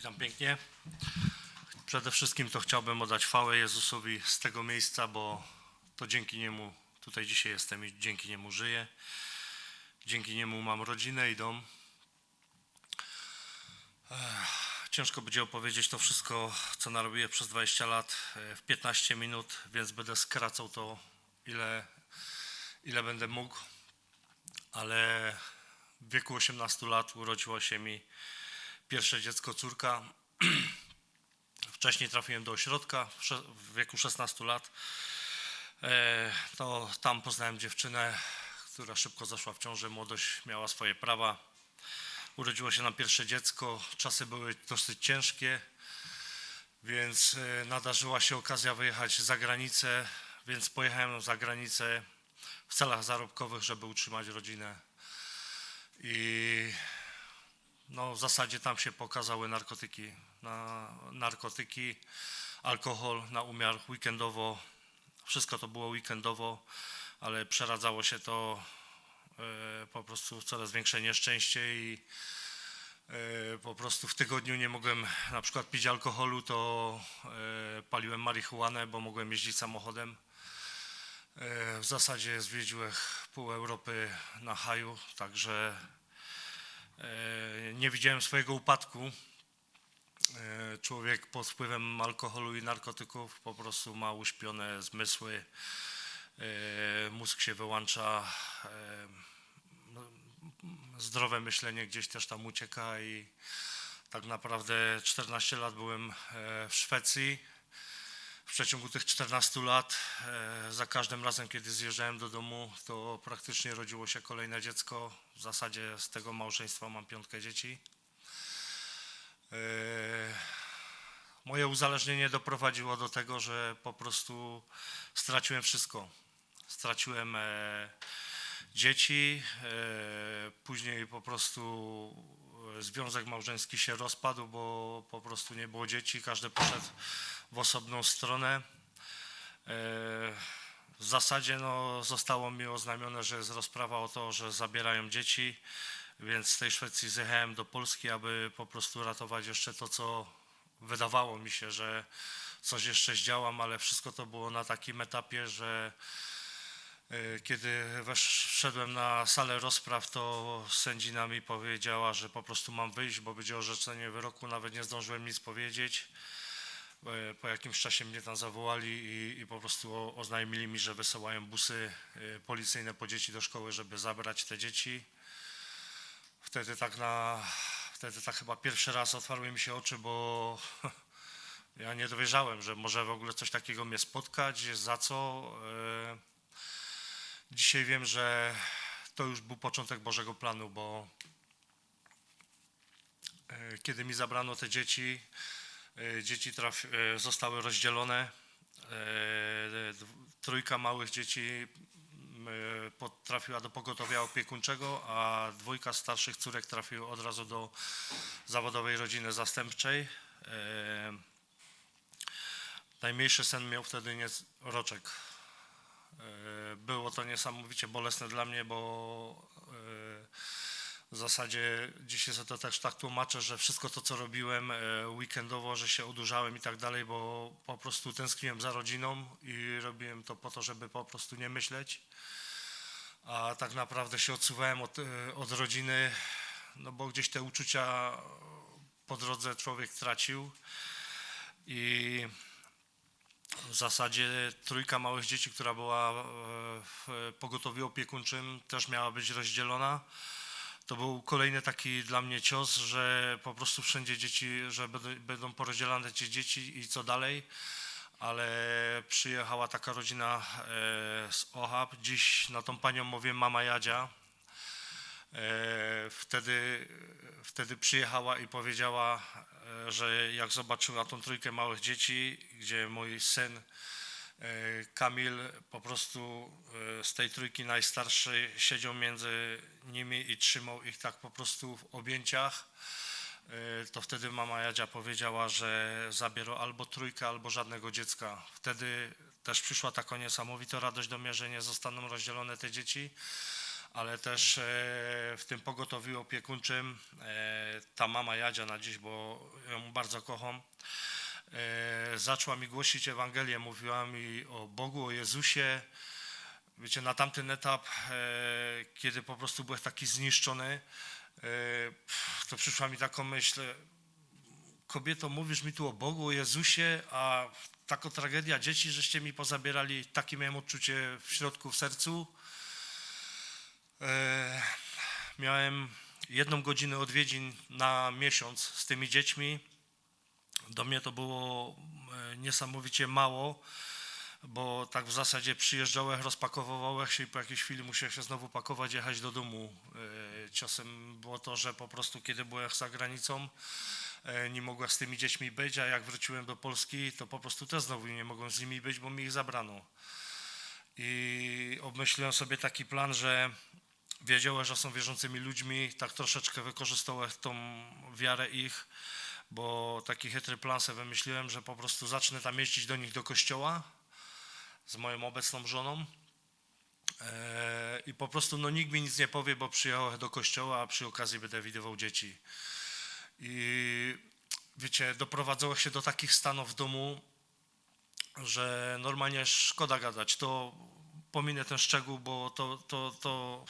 Witam pięknie. Przede wszystkim to chciałbym oddać chwałę Jezusowi z tego miejsca, bo to dzięki Niemu tutaj dzisiaj jestem i dzięki Niemu żyję. Dzięki Niemu mam rodzinę i dom. Ciężko będzie opowiedzieć to wszystko, co narobiłem przez 20 lat e, w 15 minut, więc będę skracał to ile, ile będę mógł. Ale w wieku 18 lat urodziło się mi pierwsze dziecko, córka. Wcześniej trafiłem do ośrodka w wieku 16 lat. E, To tam poznałem dziewczynę, która szybko zaszła w ciążę. Młodość miała swoje prawa. Urodziło się nam pierwsze dziecko. Czasy były dosyć ciężkie, więc e, nadarzyła się okazja wyjechać za granicę, więc pojechałem za granicę w celach zarobkowych, żeby utrzymać rodzinę. I no, w zasadzie tam się pokazały narkotyki. Na narkotyki, alkohol na umiar weekendowo. Wszystko to było weekendowo, ale przeradzało się to e, po prostu w coraz większe nieszczęście i e, po prostu w tygodniu nie mogłem na przykład pić alkoholu, to e, paliłem marihuanę, bo mogłem jeździć samochodem. W zasadzie zwiedziłem pół Europy na haju, także nie widziałem swojego upadku. E, Człowiek pod wpływem alkoholu i narkotyków po prostu ma uśpione zmysły, e, mózg się wyłącza, e, no, zdrowe myślenie gdzieś też tam ucieka i tak naprawdę 14 lat byłem e, w Szwecji. W przeciągu tych 14 lat, e, za każdym razem, kiedy zjeżdżałem do domu, to praktycznie rodziło się kolejne dziecko. W zasadzie z tego małżeństwa mam piątkę dzieci. E, Moje uzależnienie doprowadziło do tego, że po prostu straciłem wszystko. Straciłem e, dzieci, później po prostu związek małżeński się rozpadł, bo po prostu nie było dzieci, każdy poszedł w osobną stronę. E, W zasadzie no, zostało mi oznamione, że jest rozprawa o to, że zabierają dzieci, więc z tej Szwecji zjechałem do Polski, aby po prostu ratować jeszcze to, co wydawało mi się, że coś jeszcze zdziałam, ale wszystko to było na takim etapie, że kiedy wesz- wszedłem na salę rozpraw, to sędzina mi powiedziała, że po prostu mam wyjść, bo będzie orzeczenie wyroku, nawet nie zdążyłem nic powiedzieć. E, Po jakimś czasie mnie tam zawołali i, i po prostu oznajmili mi, że wysyłają busy e, policyjne po dzieci do szkoły, żeby zabrać te dzieci. Wtedy tak na, wtedy tak chyba pierwszy raz otwarły mi się oczy, bo ja nie dowierzałem, że może w ogóle coś takiego mnie spotkać, za co. Dzisiaj wiem, że to już był początek Bożego planu, bo e, kiedy mi zabrano te dzieci, e, dzieci traf, e, zostały rozdzielone. Trójka małych dzieci trafiła do pogotowia opiekuńczego, a dwójka starszych córek trafiły od razu do zawodowej rodziny zastępczej. Najmniejszy syn miał wtedy nie, roczek. E, Było to niesamowicie bolesne dla mnie, bo e, w zasadzie dzisiaj sobie to też tak tłumaczę, że wszystko to, co robiłem e, weekendowo, że się odurzałem i tak dalej, bo po prostu tęskniłem za rodziną i robiłem to po to, żeby po prostu nie myśleć. A tak naprawdę się odsuwałem od, od rodziny, no bo gdzieś te uczucia po drodze człowiek tracił. I w zasadzie trójka małych dzieci, która była e, w pogotowiu opiekuńczym, też miała być rozdzielona. To był kolejny taki dla mnie cios, że po prostu wszędzie dzieci, że będą, porozdzielane te dzieci i co dalej. Ale przyjechała taka rodzina e, z Ohab. Dziś na tą panią mówię mama Jadzia. E, Wtedy, wtedy przyjechała i powiedziała, e, że jak zobaczyła tą trójkę małych dzieci, gdzie mój syn e, Kamil po prostu z tej trójki najstarszy siedział między nimi i trzymał ich tak po prostu w objęciach, to wtedy mama Jadzia powiedziała, że zabiorą albo trójkę, albo żadnego dziecka. Wtedy też przyszła taka niesamowita radość do mnie, że nie zostaną rozdzielone te dzieci, ale też e, w tym pogotowiu opiekuńczym e, ta mama Jadzia na dziś, bo ją bardzo kocham, e, zaczęła mi głosić Ewangelię, mówiła mi o Bogu, o Jezusie. Wiecie, na tamten etap, kiedy po prostu byłem taki zniszczony, to przyszła mi taką myśl, kobieto, mówisz mi tu o Bogu, o Jezusie, a taka tragedia dzieci, żeście mi pozabierali, takie miałem odczucie w środku, w sercu. E, miałem jedną godzinę odwiedzin na miesiąc z tymi dziećmi. Do mnie to było e, niesamowicie mało, bo tak w zasadzie przyjeżdżałem, rozpakowywałem się i po jakiejś chwili musiałem się znowu pakować, jechać do domu. E, Czasem było to, że po prostu kiedy byłem za granicą, nie mogłem z tymi dziećmi być, a jak wróciłem do Polski, to po prostu też znowu nie mogłem z nimi być, bo mi ich zabrano. I obmyśliłem sobie taki plan, że wiedziałem, że są wierzącymi ludźmi, tak troszeczkę wykorzystałem tą wiarę ich, bo taki chytry plan sobie wymyśliłem, że po prostu zacznę tam jeździć do nich do kościoła z moją obecną żoną. E, I po prostu no, nikt mi nic nie powie, bo przyjechałem do kościoła, a przy okazji będę widywał dzieci. I wiecie, doprowadzało się do takich stanów w domu, że normalnie szkoda gadać. To pominę ten szczegół, bo to, to, to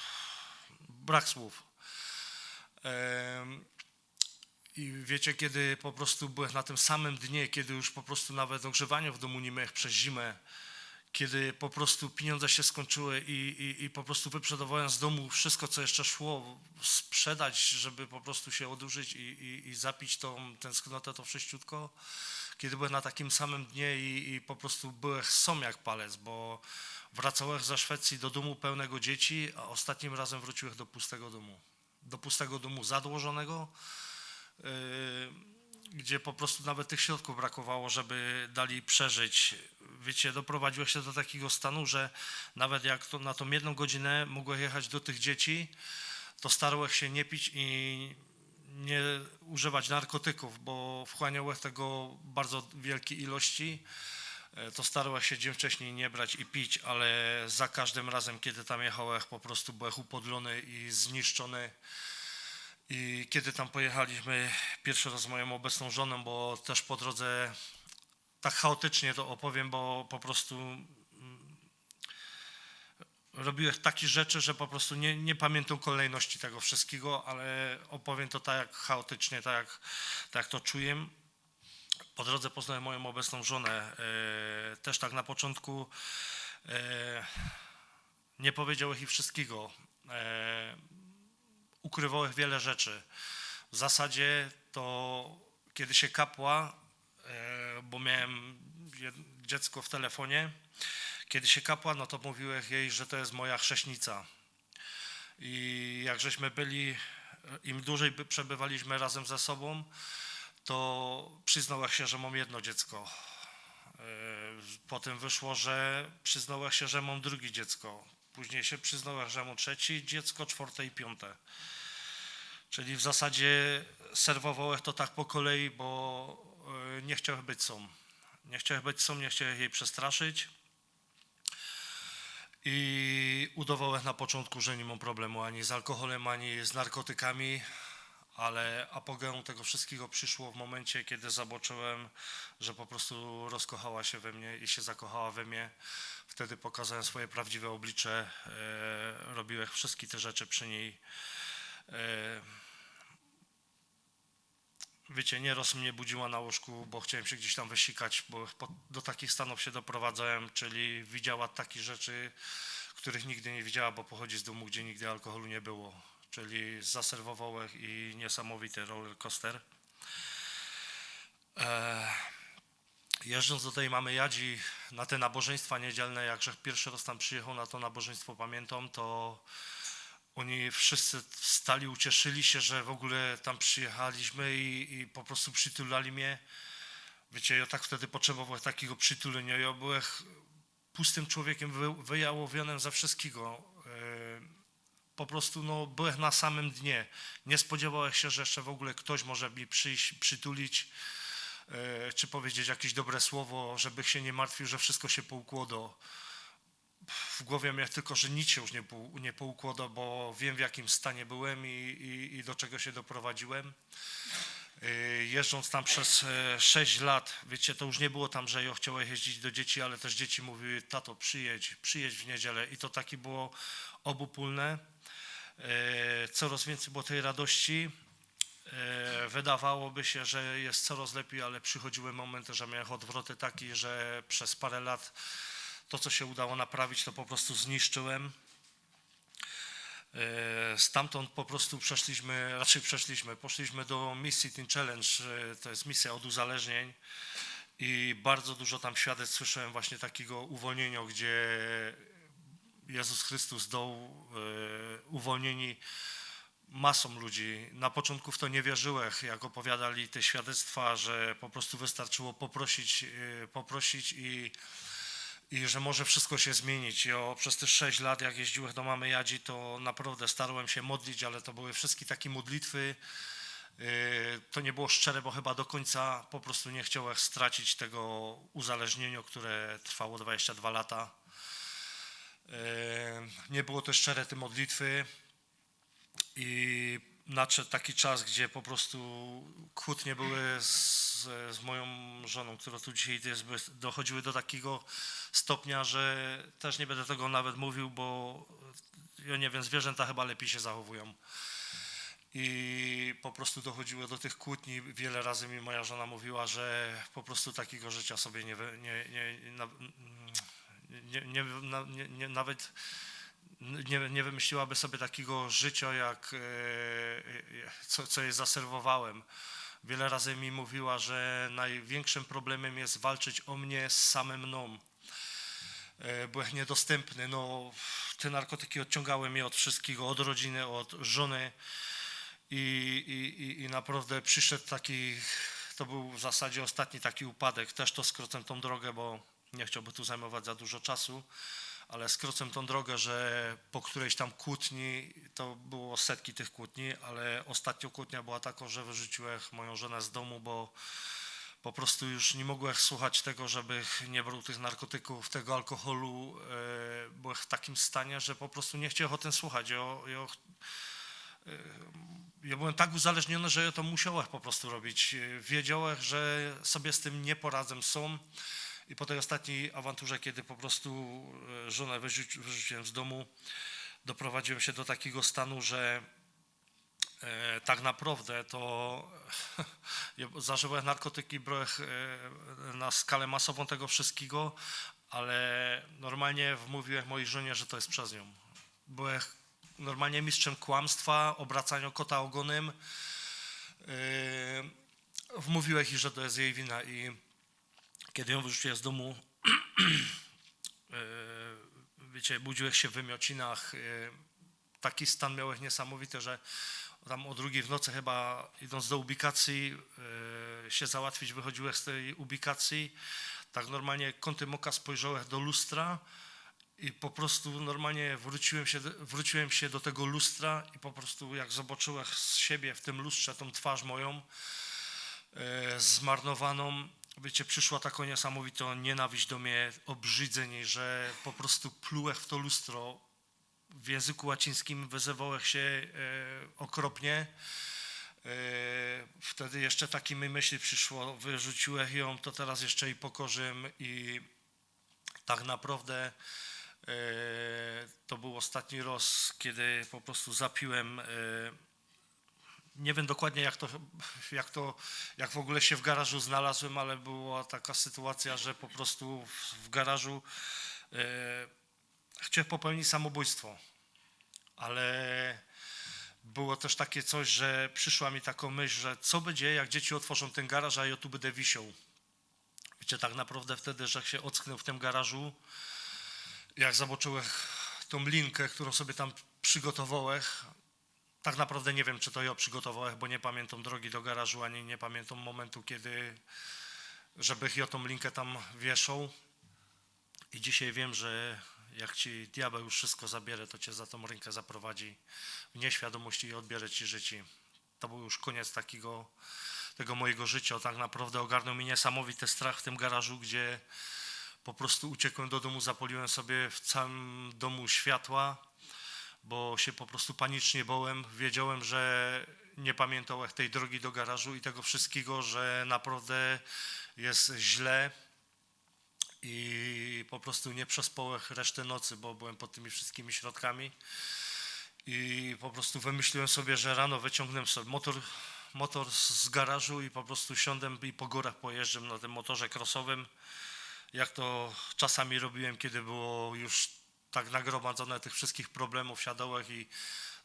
brak słów. I wiecie, kiedy po prostu byłem na tym samym dnie, kiedy już po prostu nawet ogrzewanie w domu nie miałem przez zimę, kiedy po prostu pieniądze się skończyły i, i, i po prostu wyprzedawałem z domu wszystko, co jeszcze szło, sprzedać, żeby po prostu się odurzyć i, i, i zapić tą tęsknotę, to wszyściutko, kiedy byłem na takim samym dnie i, i po prostu byłem som jak palec, bo wracałem ze Szwecji do domu pełnego dzieci, a ostatnim razem wróciłem do pustego domu. Do pustego domu zadłożonego, yy, gdzie po prostu nawet tych środków brakowało, żeby dali przeżyć. Wiecie, doprowadziło się do takiego stanu, że nawet jak to, na tą jedną godzinę mogłem jechać do tych dzieci, to starałem się nie pić i nie używać narkotyków, bo wchłaniałem tego bardzo wielkie ilości. E, To starałem się dzień wcześniej nie brać i pić, ale za każdym razem, kiedy tam jechałem, po prostu byłem upodlony i zniszczony. I kiedy tam pojechaliśmy pierwszy raz z moją obecną żoną, bo też po drodze tak chaotycznie to opowiem, bo po prostu mm, robiłem takie rzeczy, że po prostu nie, nie pamiętam kolejności tego wszystkiego, ale opowiem to tak chaotycznie, tak jak, tak jak to czuję. Po drodze poznałem moją obecną żonę. E, też tak na początku e, nie powiedziałem jej wszystkiego. Ukrywałem wiele rzeczy. W zasadzie to kiedy się kapła, e, bo miałem dziecko w telefonie, kiedy się kapła, no to mówiłem jej, że to jest moja chrześnica. I jak żeśmy byli, e, im dłużej by- przebywaliśmy razem ze sobą, to przyznałem się, że mam jedno dziecko. E, Potem wyszło, że przyznałem się, że mam drugie dziecko. Później się przyznałem, że mam trzecie dziecko, czwarte i piąte. Czyli w zasadzie serwowałem to tak po kolei, bo e, nie chciałem być sam. Nie chciałem być sam, nie chciałem jej przestraszyć. I udawałem na początku, że nie mam problemu ani z alkoholem, ani z narkotykami, ale apogeum tego wszystkiego przyszło w momencie, kiedy zobaczyłem, że po prostu rozkochała się we mnie i się zakochała we mnie. Wtedy pokazałem swoje prawdziwe oblicze, e, robiłem wszystkie te rzeczy przy niej. E, wiecie, nieraz mnie budziła na łóżku, bo chciałem się gdzieś tam wysikać, bo do takich stanów się doprowadzałem, czyli widziała takie rzeczy, których nigdy nie widziała, bo pochodzi z domu, gdzie nigdy alkoholu nie było, czyli zaserwowałem i niesamowity roller coaster. E, jeżdżąc do tej mamy Jadzi na te nabożeństwa niedzielne, jak Grzech pierwszy raz tam przyjechał na to nabożeństwo, pamiętam, to oni wszyscy wstali, ucieszyli się, że w ogóle tam przyjechaliśmy i, i po prostu przytulali mnie. Wiecie, ja tak wtedy potrzebowałem takiego przytulenia. Ja byłem pustym człowiekiem, wy, wyjałowionym ze wszystkiego. Po prostu no, byłem na samym dnie. Nie spodziewałem się, że jeszcze w ogóle ktoś może mi przyjść, przytulić, e, czy powiedzieć jakieś dobre słowo, żeby się nie martwił, że wszystko się poukłodo. w głowie miałem tylko, że nic się już nie, nie poukłada, bo wiem w jakim stanie byłem i, i, i do czego się doprowadziłem. Y, Jeżdżąc tam przez e, 6 lat, wiecie, to już nie było tam, że ja chciałem jeździć do dzieci, ale też dzieci mówiły, tato przyjedź, przyjedź w niedzielę i to takie było obopólne. E, Coraz więcej było tej radości. Wydawałoby się, że jest coraz lepiej, ale przychodziły momenty, że miałem odwroty taki, że przez parę lat to, co się udało naprawić, to po prostu zniszczyłem. E, Stamtąd po prostu przeszliśmy, raczej przeszliśmy, poszliśmy do misji Teen Challenge, e, to jest misja od uzależnień i bardzo dużo tam świadectw słyszałem właśnie takiego uwolnienia, gdzie Jezus Chrystus dał e, uwolnieni masą ludzi. Na początku w to nie wierzyłem, jak opowiadali te świadectwa, że po prostu wystarczyło poprosić, poprosić i i że może wszystko się zmienić. Ja przez te sześć lat, jak jeździłem do mamy Jadzi, to naprawdę starałem się modlić, ale to były wszystkie takie modlitwy. Yy, To nie było szczere, bo chyba do końca po prostu nie chciałem stracić tego uzależnienia, które trwało 22 lata. Yy, Nie było to szczere te modlitwy i nadszedł taki czas, gdzie po prostu kłótnie były z, z moją żoną, która tu dzisiaj jest, dochodziły do takiego stopnia, że też nie będę tego nawet mówił, bo ja nie wiem, zwierzęta chyba lepiej się zachowują. I po prostu dochodziło do tych kłótni. Wiele razy mi moja żona mówiła, że po prostu takiego życia sobie nie, nie, nie, nie, nie nawet nie, nie wymyśliłaby sobie takiego życia, jak e, co, co jej zaserwowałem. Wiele razy mi mówiła, że największym problemem jest walczyć o mnie z samym mną. E, Byłem niedostępny. No, te narkotyki odciągały mnie od wszystkiego, od rodziny, od żony. I, i, i, naprawdę przyszedł taki, to był w zasadzie ostatni taki upadek. Też to skrócę tą drogę, bo nie chciałbym tu zajmować za dużo czasu, ale skrócę tą drogę, że po którejś tam kłótni, to było setki tych kłótni, ale ostatnia kłótnia była taka, że wyrzuciłem moją żonę z domu, bo po prostu już nie mogłem słuchać tego, żeby nie brał tych narkotyków, tego alkoholu. E, byłem w takim stanie, że po prostu nie chciałem o tym słuchać. Ja, ja, e, ja byłem tak uzależniony, że ja to musiałem po prostu robić. E, Wiedziałem, że sobie z tym nie poradzę sam. I po tej ostatniej awanturze, kiedy po prostu e, żonę wyrzuci, wyrzuciłem z domu, doprowadziłem się do takiego stanu, że e, tak naprawdę to ja zażywałem narkotyki, brałem e, na skalę masową tego wszystkiego, ale normalnie wmówiłem mojej żonie, że to jest przez nią. Byłem normalnie mistrzem kłamstwa, obracania kota ogonem. E, Wmówiłem jej, że to jest jej wina i kiedy ją wyrzuciłem z domu, e, wiecie, budziłeś się w wymiocinach, e, taki stan miałeś niesamowity, że tam o drugiej w nocy chyba idąc do ubikacji e, się załatwić, wychodziłeś z tej ubikacji, tak normalnie kątem oka spojrzałem do lustra i po prostu normalnie wróciłem się, wróciłem się do tego lustra i po prostu jak zobaczyłem z siebie w tym lustrze tą twarz moją zmarnowaną, wiecie, przyszła taka niesamowita nienawiść do mnie, obrzydzenie, że po prostu plułem w to lustro, w języku łacińskim wyzywałem się e, okropnie. E, wtedy jeszcze takie mi myśli przyszło, wyrzuciłem ją, to teraz jeszcze jej pokorzym i tak naprawdę e, to był ostatni raz, kiedy po prostu zapiłem. e, Nie wiem dokładnie jak to, jak to, jak w ogóle się w garażu znalazłem, ale była taka sytuacja, że po prostu w, w garażu e, chciałem popełnić samobójstwo, ale było też takie coś, że przyszła mi taką myśl, że co będzie, jak dzieci otworzą ten garaż, a ja tu będę wisiał. Wiecie, tak naprawdę wtedy, że się ocknął w tym garażu, jak zobaczyłem tą linkę, którą sobie tam przygotowałem, tak naprawdę nie wiem, czy to ja przygotowałem, bo nie pamiętam drogi do garażu, ani nie pamiętam momentu, kiedy, żeby ja tą linkę tam wieszał. I dzisiaj wiem, że jak ci diabeł już wszystko zabierze, to cię za tą rękę zaprowadzi w nieświadomości i odbierze ci życie. To był już koniec takiego, tego mojego życia. Tak naprawdę ogarnął mi niesamowity strach w tym garażu, gdzie Po prostu uciekłem do domu, zapoliłem sobie w całym domu światła, bo się po prostu panicznie bałem. Wiedziałem, że nie pamiętał jak tej drogi do garażu i tego wszystkiego, że naprawdę jest źle i po prostu nie przespałem resztę nocy, bo byłem pod tymi wszystkimi środkami i po prostu wymyśliłem sobie, że rano wyciągnę sobie motor, motor z garażu i po prostu siądę i po górach pojeżdżam na tym motorze crossowym, jak to czasami robiłem, kiedy było już tak nagromadzone tych wszystkich problemów, siadołek i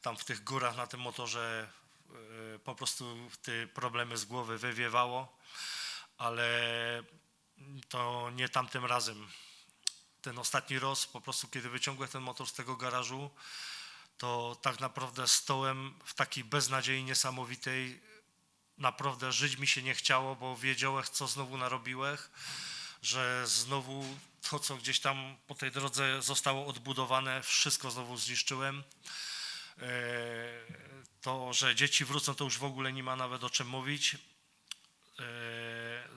tam w tych górach na tym motorze e, po prostu te problemy z głowy wywiewało, ale to nie tamtym razem. Ten ostatni roz, po prostu kiedy wyciągłem ten motor z tego garażu, to tak naprawdę stołem w takiej beznadziei niesamowitej. Naprawdę żyć mi się nie chciało, bo wiedziałem, co znowu narobiłem, że znowu to, co gdzieś tam po tej drodze zostało odbudowane, wszystko znowu zniszczyłem. E, To, że dzieci wrócą, to już w ogóle nie ma nawet o czym mówić. E,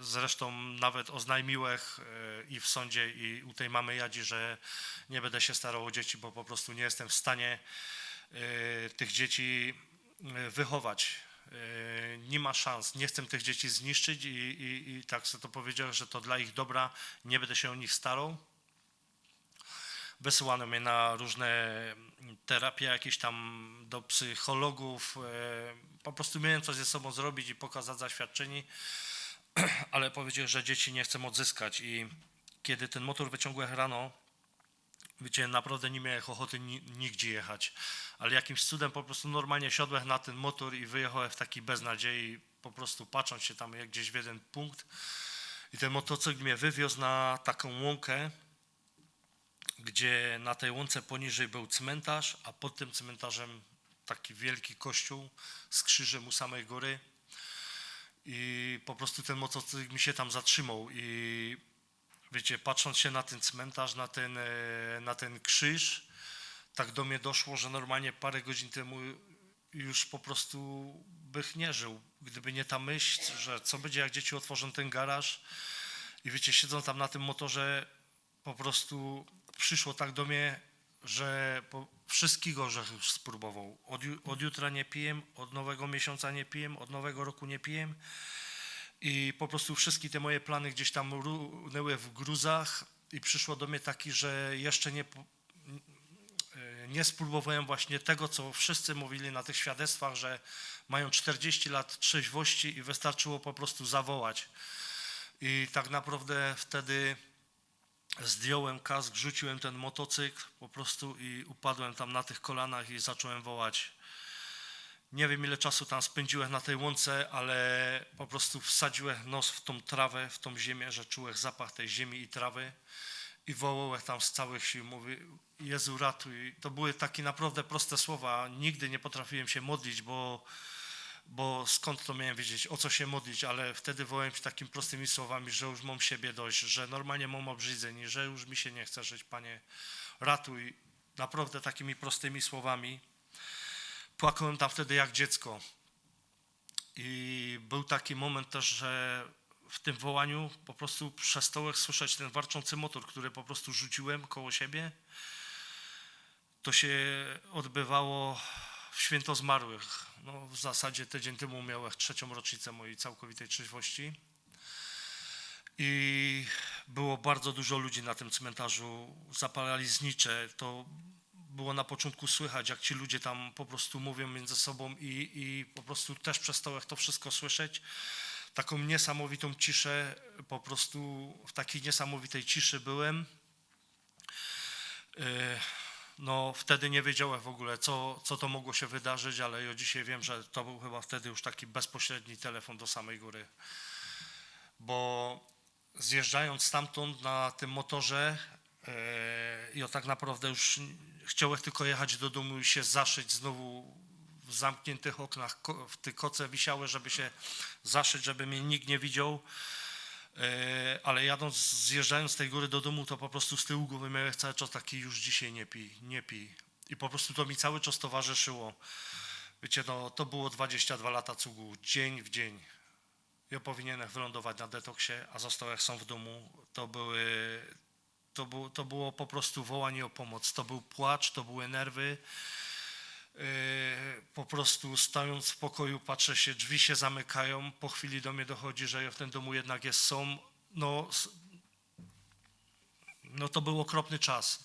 Zresztą nawet oznajmiłem e, i w sądzie, i u tej mamy Jadzi, że nie będę się starał o dzieci, bo po prostu nie jestem w stanie tych dzieci wychować. E, Nie ma szans, nie chcę tych dzieci zniszczyć i, i, i tak sobie to powiedziałem, że to dla ich dobra, nie będę się o nich starał. Wysyłano mnie na różne terapie jakieś tam do psychologów. e, Po prostu miałem coś ze sobą zrobić i pokazać zaświadczenie, ale powiedział, że dzieci nie chcę odzyskać i kiedy ten motor wyciągłem rano, wiecie, naprawdę nie miałem ochoty ni- nigdzie jechać, ale jakimś cudem po prostu normalnie siadłem na ten motor i wyjechałem w takiej beznadziei, po prostu patrząc się tam jak gdzieś w jeden punkt i ten motocykl mnie wywiózł na taką łąkę, gdzie na tej łące poniżej był cmentarz, a pod tym cmentarzem taki wielki kościół z krzyżem u samej góry. I po prostu ten motocykl mi się tam zatrzymał i wiecie, patrząc się na ten cmentarz, na ten, e, na ten krzyż, tak do mnie doszło, że normalnie parę godzin temu już po prostu bych nie żył. Gdyby nie ta myśl, że co będzie jak dzieci otworzą ten garaż i wiecie, siedzą tam na tym motorze, po prostu przyszło tak do mnie, że wszystkiego, że już spróbował. Od, od jutra nie piję, od nowego miesiąca nie piję, od nowego roku nie piję. I po prostu wszystkie te moje plany gdzieś tam runęły w gruzach i przyszło do mnie taki, że jeszcze nie, e, nie spróbowałem właśnie tego, co wszyscy mówili na tych świadectwach, że mają 40 lat trzeźwości i wystarczyło po prostu zawołać. I tak naprawdę wtedy zdjąłem kask, rzuciłem ten motocykl po prostu i upadłem tam na tych kolanach i zacząłem wołać. Nie wiem ile czasu tam spędziłem na tej łące, ale po prostu wsadziłem nos w tą trawę, w tą ziemię, że czułem zapach tej ziemi i trawy i wołałem tam z całych sił, mówię Jezu ratuj. To były takie naprawdę proste słowa, nigdy nie potrafiłem się modlić, bo bo skąd to miałem wiedzieć, o co się modlić, ale wtedy wołałem się takimi prostymi słowami, że już mam siebie dość, że normalnie mam obrzydzeń, że już mi się nie chce żyć, Panie, ratuj. Naprawdę takimi prostymi słowami. Płakałem tam wtedy jak dziecko. I był taki moment też, że w tym wołaniu po prostu przestałem słyszeć ten warczący motor, który po prostu rzuciłem koło siebie. To się odbywało w święto zmarłych. No, w zasadzie tydzień temu miałem trzecią rocznicę mojej całkowitej trzeźwości. I było bardzo dużo ludzi na tym cmentarzu, zapalali znicze. To było na początku słychać, jak ci ludzie tam po prostu mówią między sobą i, i po prostu też przestałem to wszystko słyszeć. Taką niesamowitą ciszę, po prostu w takiej niesamowitej ciszy byłem. E, no wtedy nie wiedziałem w ogóle, co, co to mogło się wydarzyć, ale ja dzisiaj wiem, że to był chyba wtedy już taki bezpośredni telefon do samej góry. Bo zjeżdżając stamtąd na tym motorze, ja tak naprawdę już chciałem tylko jechać do domu i się zaszyć znowu w zamkniętych oknach, w te koce wisiały, żeby się zaszyć, żeby mnie nikt nie widział. E, ale jadąc, zjeżdżając z tej góry do domu, to po prostu z tyłu głowy miałem cały czas taki już dzisiaj nie pij, nie pij. I po prostu to mi cały czas towarzyszyło. Wiecie, no to było 22 lata cugu, dzień w dzień. Ja powinienem wylądować na detoksie, a został jak są w domu. To były To, to było po prostu wołanie o pomoc. To był płacz, to były nerwy. Yy, Po prostu stojąc w pokoju, patrzę się, drzwi się zamykają. Po chwili do mnie dochodzi, że w tym domu jednak jest są. No, no to był okropny czas.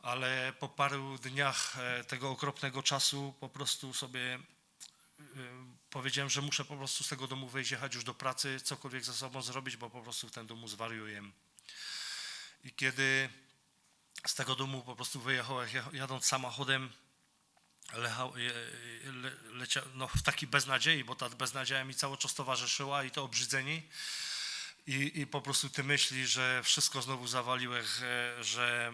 Ale po paru dniach e, tego okropnego czasu po prostu sobie y, powiedziałem, że muszę po prostu z tego domu wyjść, jechać już do pracy, cokolwiek ze sobą zrobić, bo po prostu w ten domu zwariuję. I kiedy z tego domu po prostu wyjechałem, jech- jadąc samochodem, lechał, le, lecia, no, w takiej beznadziei, bo ta beznadzieja mi cały czas towarzyszyła i to obrzydzenie. I, I po prostu ty myśli, że wszystko znowu zawaliłeś, e, że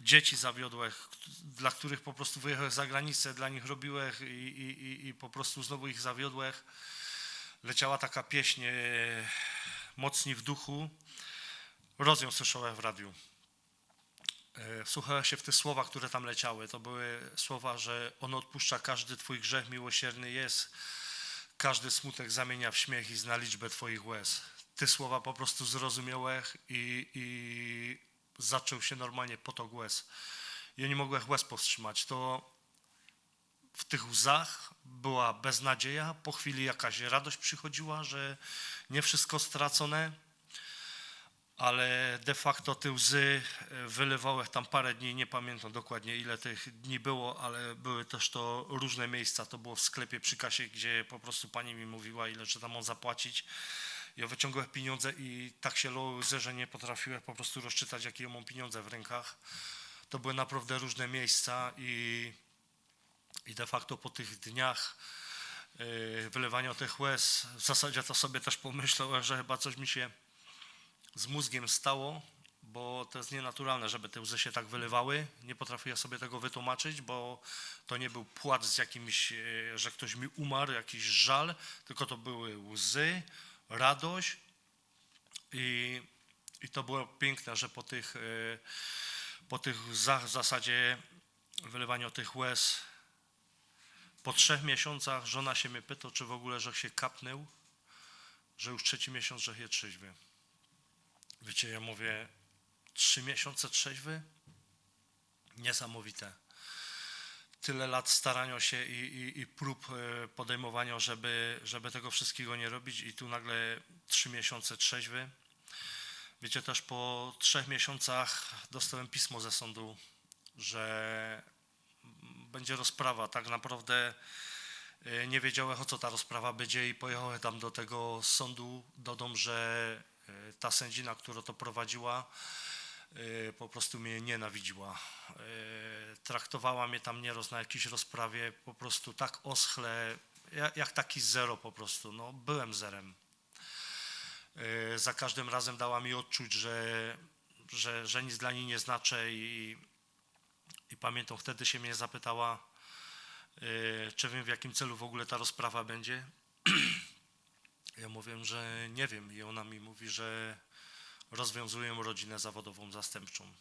dzieci zawiodłeś, dla których po prostu wyjechałeś za granicę, dla nich robiłeś i, i, i, i po prostu znowu ich zawiodłeś. Leciała taka pieśń e, Mocni w duchu. Roz słyszałem w radiu. E, Wsłuchałem się w te słowa, które tam leciały. To były słowa, że On odpuszcza każdy Twój grzech, miłosierny jest. Każdy smutek zamienia w śmiech i zna liczbę Twoich łez. Te słowa po prostu zrozumiałem i, i zaczął się normalnie potok łez. Ja nie mogłem łez powstrzymać. To w tych łzach była beznadzieja, po chwili jakaś radość przychodziła, że nie wszystko stracone, ale de facto te łzy e, wylewałem tam parę dni, nie pamiętam dokładnie ile tych dni było, ale były też to różne miejsca. To było w sklepie przy kasie, gdzie po prostu pani mi mówiła, ile trzeba mam zapłacić. Ja wyciągałem pieniądze i tak się lały łzy, że nie potrafiłem po prostu rozczytać, jakie ja mam pieniądze w rękach. To były naprawdę różne miejsca i, i de facto po tych dniach yy, wylewania tych łez, w zasadzie to sobie też pomyślałem, że chyba coś mi się z mózgiem stało, bo to jest nienaturalne, żeby te łzy się tak wylewały. Nie potrafię sobie tego wytłumaczyć, bo to nie był płacz z jakimś, e, że ktoś mi umarł, jakiś żal, tylko to były łzy, radość i, i to było piękne, że po tych, e, po tych łzach w zasadzie wylewaniu tych łez po trzech miesiącach żona się mnie pyta, czy w ogóle, że się kapnął, że już trzeci miesiąc, że je trzeźwy. Wiecie, ja mówię, trzy miesiące trzeźwy? Niesamowite. Tyle lat starania się i, i, i prób e, podejmowania, żeby, żeby tego wszystkiego nie robić i tu nagle trzy miesiące trzeźwy. Wiecie, też po trzech miesiącach dostałem pismo ze sądu, że będzie rozprawa. Tak naprawdę e, nie wiedziałem, o co ta rozprawa będzie i pojechałem tam do tego sądu. Dodam, że ta sędzina, która to prowadziła, e, po prostu mnie nienawidziła. E, Traktowała mnie tam nieraz na jakiejś rozprawie po prostu tak oschle, jak, taki zero po prostu. No, byłem zerem. E, Za każdym razem dała mi odczuć, że, że, że nic dla niej nie znaczę i, i pamiętam, wtedy się mnie zapytała, e, czy wiem w jakim celu w ogóle ta rozprawa będzie. Ja mówię, że nie wiem i ona mi mówi, że rozwiązuję rodzinę zawodową zastępczą.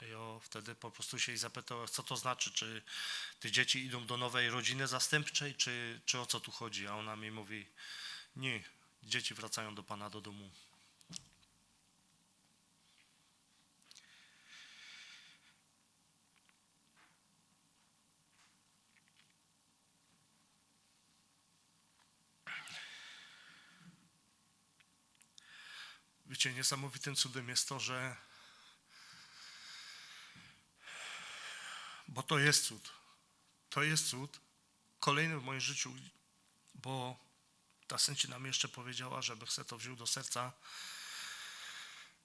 Ja wtedy po prostu się jej zapytałem, co to znaczy, czy te dzieci idą do nowej rodziny zastępczej, czy, czy o co tu chodzi, a ona mi mówi, nie, dzieci wracają do Pana do domu. Wiecie, niesamowitym cudem jest to, że bo to jest cud. To jest cud. Kolejny w moim życiu, bo ta sędzina mi jeszcze powiedziała, żeby chcę to wziął do serca,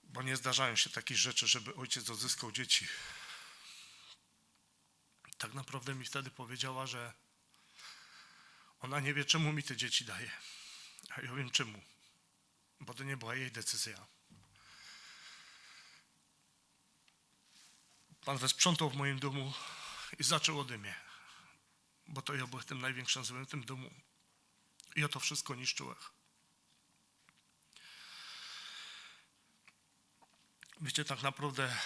bo nie zdarzają się takie rzeczy, żeby ojciec odzyskał dzieci. Tak naprawdę mi wtedy powiedziała, że ona nie wie, czemu mi te dzieci daje. A ja wiem czemu bo to nie była jej decyzja. Pan wesprzątał w moim domu i zaczął ode mnie, bo to ja byłem tym największym złem w tym domu. I ja to wszystko niszczyłem. Wiecie, tak naprawdę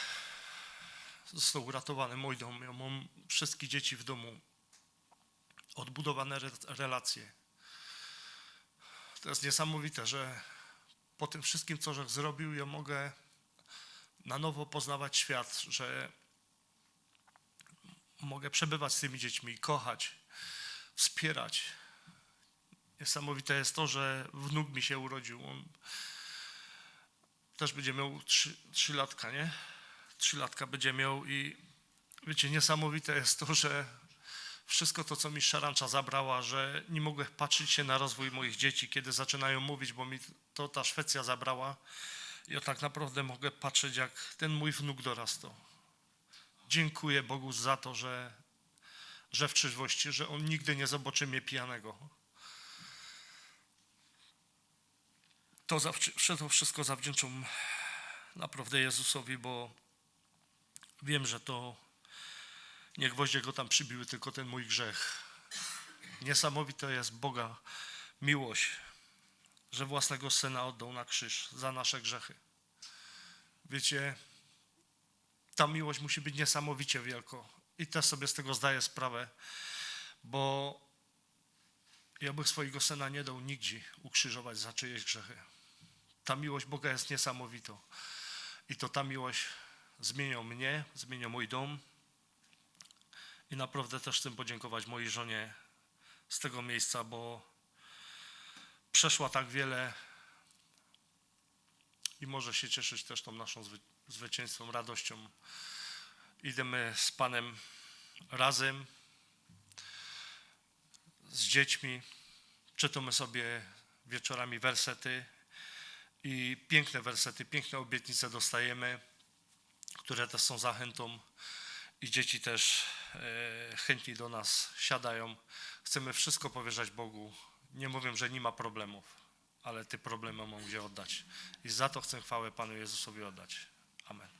został uratowany mój dom. Ja mam wszystkie dzieci w domu, odbudowane re- relacje. To jest niesamowite, że po tym wszystkim, co żech zrobił, ja mogę na nowo poznawać świat, że mogę przebywać z tymi dziećmi, kochać, wspierać. Niesamowite jest to, że wnuk mi się urodził. On też będzie miał trzy, trzy latka, nie? Trzy latka będzie miał i wiecie, niesamowite jest to, że wszystko to, co mi szarancza zabrała, że nie mogę patrzeć się na rozwój moich dzieci, kiedy zaczynają mówić, bo mi to ta Szwecja zabrała. Ja tak naprawdę mogę patrzeć, jak ten mój wnuk dorastał. Dziękuję Bogu za to, że, że w trzeźwości, że on nigdy nie zobaczy mnie pijanego. To, to wszystko zawdzięczam naprawdę Jezusowi, bo wiem, że to nie gwoździe go tam przybiły, tylko ten mój grzech. Niesamowita jest Boga miłość, że własnego Syna oddał na krzyż za nasze grzechy. Wiecie, ta miłość musi być niesamowicie wielko. I też sobie z tego zdaję sprawę, bo ja bych swojego Syna nie dał nigdzie ukrzyżować za czyjeś grzechy. Ta miłość Boga jest niesamowita. I to ta miłość zmienia mnie, zmienia mój dom, i naprawdę też chcę podziękować mojej żonie z tego miejsca, bo przeszła tak wiele i może się cieszyć też tą naszą zwy- zwycięstwem, radością. Idziemy z Panem razem, z dziećmi, czytamy sobie wieczorami wersety i piękne wersety, piękne obietnice dostajemy, które też są zachętą i dzieci też e, chętnie do nas siadają. Chcemy wszystko powierzać Bogu. Nie mówię, że nie ma problemów, ale te problemy mam gdzie oddać. I za to chcę chwałę Panu Jezusowi oddać. Amen.